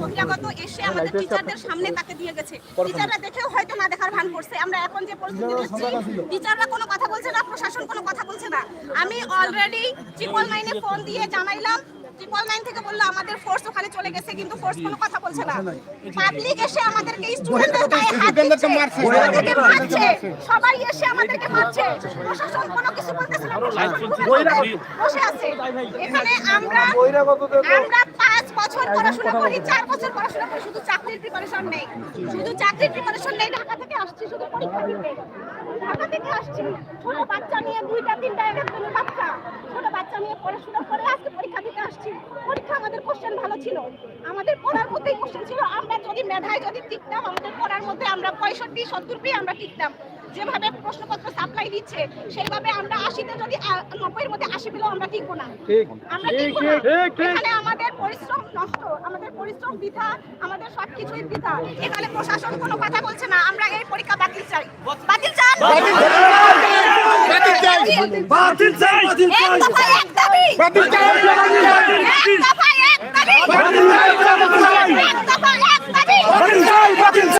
বহিরাগত এসে আমাদের টিচারদের সামনে তাকে দিয়ে গেছে। টিচাররা দেখেও হয়তো না দেখার ভান করছে। আমরা এখন যে পরিস্থিতি দেখছি টিচাররা কোনো কথা বলছে না প্রশাসন কোনো কথা বলছে না। আমি অলরেডি ট্রিপল মাইনে ফোন দিয়ে জানাইলাম ট্রিপল নাইন থেকে বলল আমাদের ফোর্স ওখানে চলে গেছে কিন্তু ফোর্স কোনো কথা বলছে না। পাবলিক এসে আমাদেরকে স্টুডেন্টদের গায়ে হাত দিচ্ছে আমাদেরকে মারছে সবাই এসে আমাদেরকে মারছে। প্রশাসন কোনো কিছু বলতেছে না বসে আছে। এখানে আমরা আমরা পাঁচ বছর পড়াশোনা করি চার বছর পড়াশোনা করি শুধু চাকরির প্রিপারেশন নেই। শুধু চাকরির প্রিপারেশন নেই ঢাকা থেকে আসছি শুধু পরীক্ষা দিতে। ঢাকা থেকে আসছি। ছোট বাচ্চা নিয়ে দুইটা তিনটা বাচ্চা। ছোট বাচ্চা নিয়ে পড়াশোনা করে আজকে পরীক্ষা দিতে আসছি। পরীক্ষা আমাদের কোশ্চেন ভালো ছিল। আমাদের পড়ার মধ্যেই কোশ্চেন ছিল আমরা যদি মেধায় যদি টিকতাম আমাদের পড়ার মধ্যে আমরা পঁয়ষট্টি সত্তর পেয়ে আমরা টিকতাম। যেভাবে প্রশ্নপত্র সাপ্লাই দিচ্ছে সেইভাবে আমরা আশিতে যদি নব্বইয়ের মধ্যে আশি পেলেও আমরা টিকবো না। আমরা টিকবো না। এখানে আমাদের পরিশ্রম নষ্ট। আমাদের পরিশ্রম বৃথা আমাদের সবকিছুই বৃথা। এখানে প্রশাসন কোনো কথা বলছে না। আমরা এই পরীক্ষা বাতিল চাই। বাতিল চাই! বাতিল চাই! বাতিল চাই! বাতিল চাই! এক দফায় বাতিল চাই বাতিল চাই এক দফায় এক দাবি বাতিল চাই বাতিল চাই। বাতিল চাই বাতিল চাই।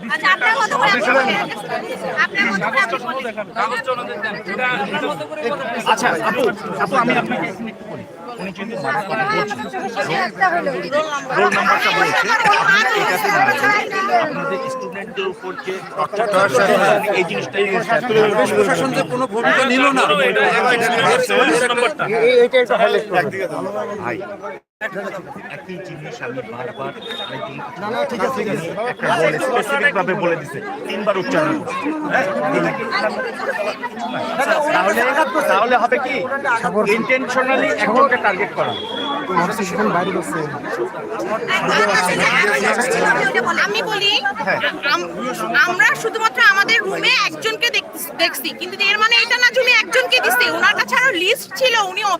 বলেন। আচ্ছা আপু আপু আমি আপনাকে উনি কিন্তু মারার কথা বলছেন। রোল নাম্বারটা বলেছে। আপনি এটাতে আপনাদের স্টুডেন্টদের উপর যে এই জিনিসটা প্রশাসন যে কোনো ভূমিকা নিল না। এইটা একটা হলে ভাই। একই জিনিস আমি বারবার না না ঠিক আছে একটা বলে স্পেসিফিক ভাবে বলে দিছে তিনবার উচ্চারণ হ্যাঁ? তাহলে তাহলে হবে কি? ইন্টেনশনালি একজনকে টার্গেট করা। আমরা শুধুমাত্র আমাদের রুমে একজনকে দেখছি, কিন্তু এর মানে এটা না একজনকে দিচ্ছে ওনার কাছে আরও লিস্ট ছিল, উনিও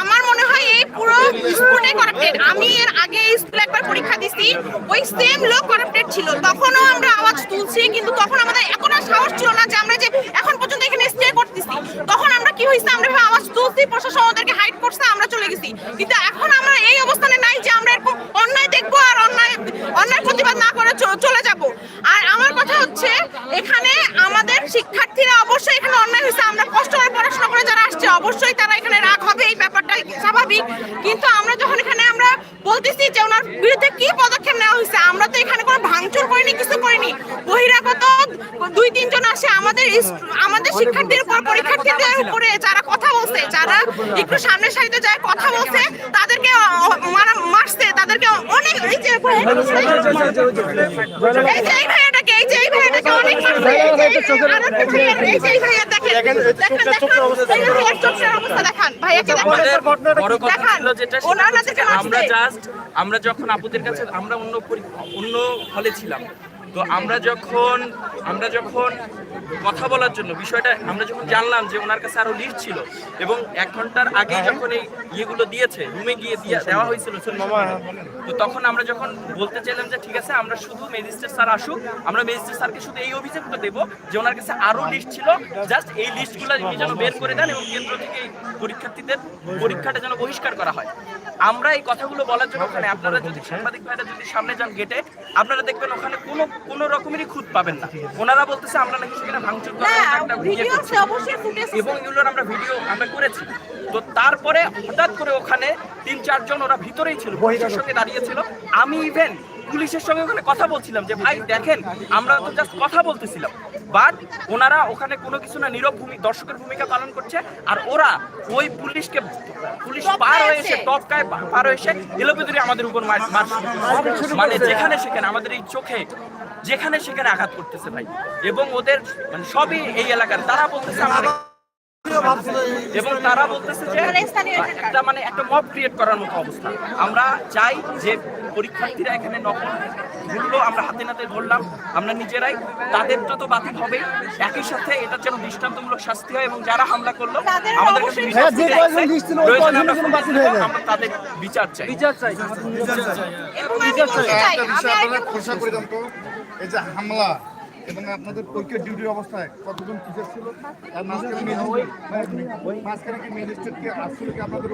আমার মনে হয় এই পুরো স্কুলে কারাপ্টেড আমি এর আগে এই স্কুলে একবার পরীক্ষা দিছি, ওই সেম লোক কারাপ্টেড ছিল। তখনও আমরা আওয়াজ তুলছি, কিন্তু তখন আমাদের এখন আর সাহস ছিল না যে আমরা যে এখন পর্যন্ত এখানে স্টে করতেছি। তখন আমরা কি হয়েছে, আমরা আওয়াজ তুলছি, প্রশাসন আমাদেরকে হাইড করছে আমরা চলে গেছি কিন্তু এখন আমরা এই অবস্থানে নাই যে আমরা এরকম অন্যায় দেখব আর অন্যায় প্রতিবাদ না করে চলে যাব। আর আমার কথা হচ্ছে, এখানে আমাদের শিক্ষার্থীরা অবশ্যই এখানে অন্যায় হয়েছে। আমরা কষ্ট করে পড়াশোনা করে যারা আসছে, অবশ্যই তারা এখানে রাগ হবে। এই ব্যাপারটা স্বাভাবিক। কিন্তু আমরা যখন এখানে আমরা বলতেছি যে ওনার বিরুদ্ধে কি পদক্ষেপ নেওয়া হয়েছে, আমরা তো এখানে কোনো ভাঙচুর করিনি, কিছু করিনি। বহিরাগত দুই, তিনজন আসে আমাদের আমাদের শিক্ষার্থীর উপর, পরীক্ষার্থীদের উপরে যারা কথা বলছে, যারা একটু সামনের সারিতে যায়, কথা বলছে, তাদেরকে মারা আমরা জাস্ট আমরা যখন আপুদের কাছে আমরা অন্য অন্য হলে ছিলাম তো আমরা যখন আমরা যখন কথা বলার জন্য বিষয়টা আমরা যখন জানলাম যে ওনার কাছে আরও লিস্ট ছিল এবং এক ঘণ্টার আগে যখন এই ইয়েগুলো দিয়েছে রুমে গিয়ে দিয়া- দেওয়া হয়েছিল তো তখন আমরা যখন বলতে চাইলাম যে ঠিক আছে আমরা শুধু ম্যাজিস্ট্রেট স্যার আসুক আমরা ম্যাজিস্ট্রেট স্যারকে শুধু এই অভিযোগটা দেবো যে ওনার কাছে আরও লিস্ট ছিল জাস্ট এই লিস্টগুলো উনি যেন বের করে দেন এবং কেন্দ্র থেকে এই পরীক্ষার্থীদের পরীক্ষাটা যেন বহিষ্কার করা হয়। আমরা এই কথাগুলো বলার জন্য ওখানে আপনারা যদি সাংবাদিক ভাইরা যদি সামনে যান গেটে আপনারা দেখবেন ওখানে কোনো কোনো রকমেরই খুঁত পাবেন না। ওনারা বলতেছে আমরা নাকি ভাঙচুর করার একটা ভিডিও আছে অবশ্যই ফুটেজ এবং এগুলোর আমরা ভিডিও আমরা করেছি। তো তারপরে হঠাৎ করে ওখানে তিন চারজন ওরা ভিতরেই ছিল পুলিশের সঙ্গে দাঁড়িয়েছিল আমি ইভেন পুলিশের সঙ্গে ওখানে কথা বলছিলাম যে ভাই দেখেন আমরা তো জাস্ট কথা বলতেছিলাম। বাট ওনারা ওখানে কোনো কিছু না নীরব ভূমি দর্শকের ভূমিকা পালন করছে। আর ওরা ওই পুলিশকে পুলিশ পার হয়ে এসে টপকায় পার হয়ে এসে এলোপেদুরি আমাদের উপর মার মানে যেখানে সেখানে আমাদের এই চোখে যেখানে সেখানে আঘাত করতেছে ভাই। এবং ওদের মানে সবই এই এলাকার। তারা বলতেছে এবং তারা বলতেছে যে তারা একটা মানে একটা মব ক্রিয়েট করার মতো অবস্থা। আমরা চাই যে পরীক্ষার্থীরা এখানে নকল ঘুরলো আমরা হাতে নাতে ধরলাম আমরা নিজেরাই। তাদের তো তো বাতিল হবেই। একই সাথে এটা যেন দৃষ্টান্তমূলক শাস্তি হয় এবং যারা হামলা করল তাদের আমাদের কাছে অবশ্যই বিচার চাই। তাদের বিচার চাই। বলতে চাই এই যে হামলা এবং আপনাদের পরীক্ষা ডিউটির অবস্থায় কতজন টিচার ছিল? আর মাঝখানে কি ম্যাজিস্ট্রেট কি আসছিল কি আপনাদের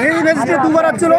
নেই ম্যাজিস্ট্রেট দুবার আসছিল।